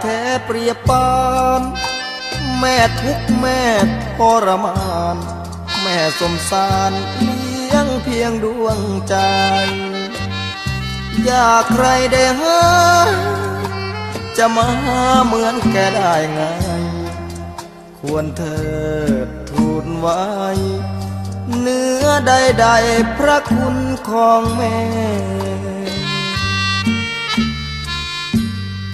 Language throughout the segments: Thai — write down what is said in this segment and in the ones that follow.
แท้เปรียบปาน แม่ทุกแม่ทรมาน แม่สมสารเลี้ยงเพียงดวงใจ อยากใครได้หาจะมาเหมือนแกได้ไง ควรเธอทูลไว้ เนื้อใดๆพระคุณของแม่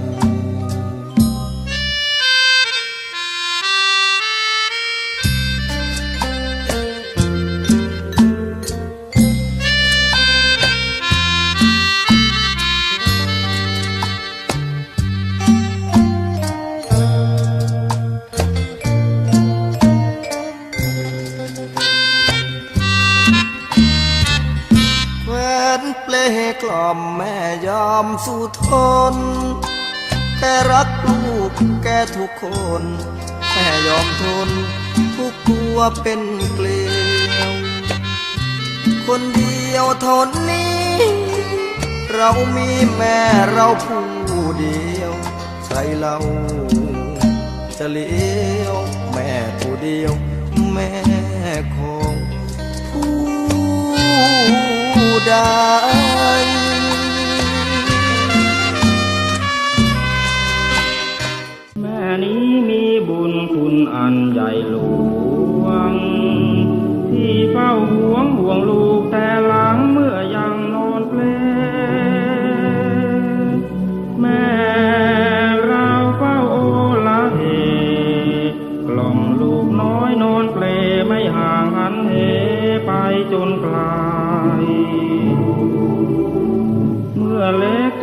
นเปลกล่อมแม่ยอมสู้ทน แค่รักลูกแกทุกคน แม่ยอมทน ทุกตัวเป็นเกลียว คนเดียวท่านี้ เรามีแม่เราผู้เดียว ใครเราจะเลี้ยว แม่ผู้เดียว แม่ของผู้ ใดแม่นี้มีบุญคุณอันใหญ่หลวง ที่เฝ้าห่วงห่วงลูกแต่หลังเมื่อยังนอนเปลแม่เราเฝ้าโอละเหกล่อมลูกน้อยนอนเปลไม่ห่างหันเหไปจนไกลเ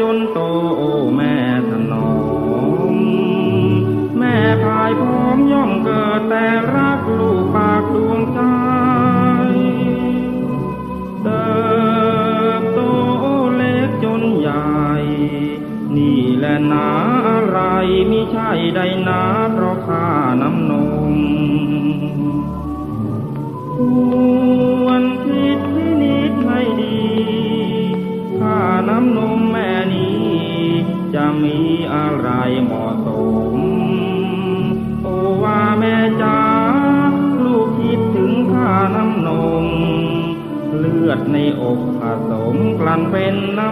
จนโตโอแม่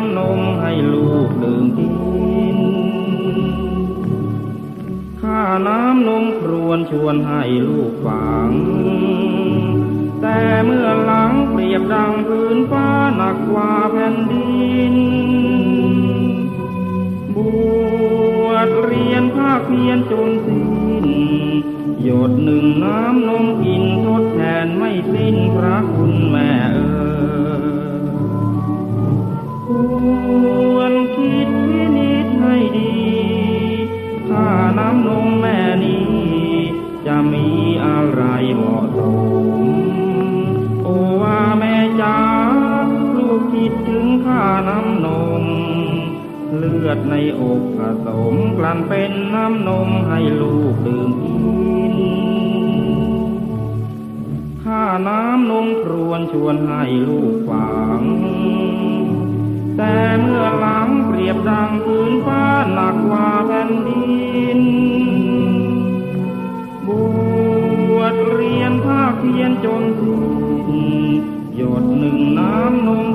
ำนมให้ลูกดื่มกิน ข้าน้ำนมครวนชวนให้ลูกฟัง แต่เมื่อหลังเปรียบดังพื้นฟ้าหนักกว่าแผ่นดิน บวชเรียนภาคเพียนจนสิ้น หยดหนึ่งน้ำนมกินทดแทนไม่สิ้นพระคุณแม่ ควรคิดพินิจให้ดีถ้าน้ำนมแม่นี้ จะมีอะไรเหมาะสมโอว่าแม่จ๋าลูกคิดถึงค่าน้ำนม เลือดในอกผสมกลั่นเป็นน้ำนมให้ลูกดื่มกินข้าน้ำนมครวนชวนให้ลูกฟัง แต่เมื่อหลังเปรียบดังพื้นฟ้าหนักกว่าแผ่นดิน บวชเรียนภาคเพียนจนสิ้นหยดหนึ่งน้ำนม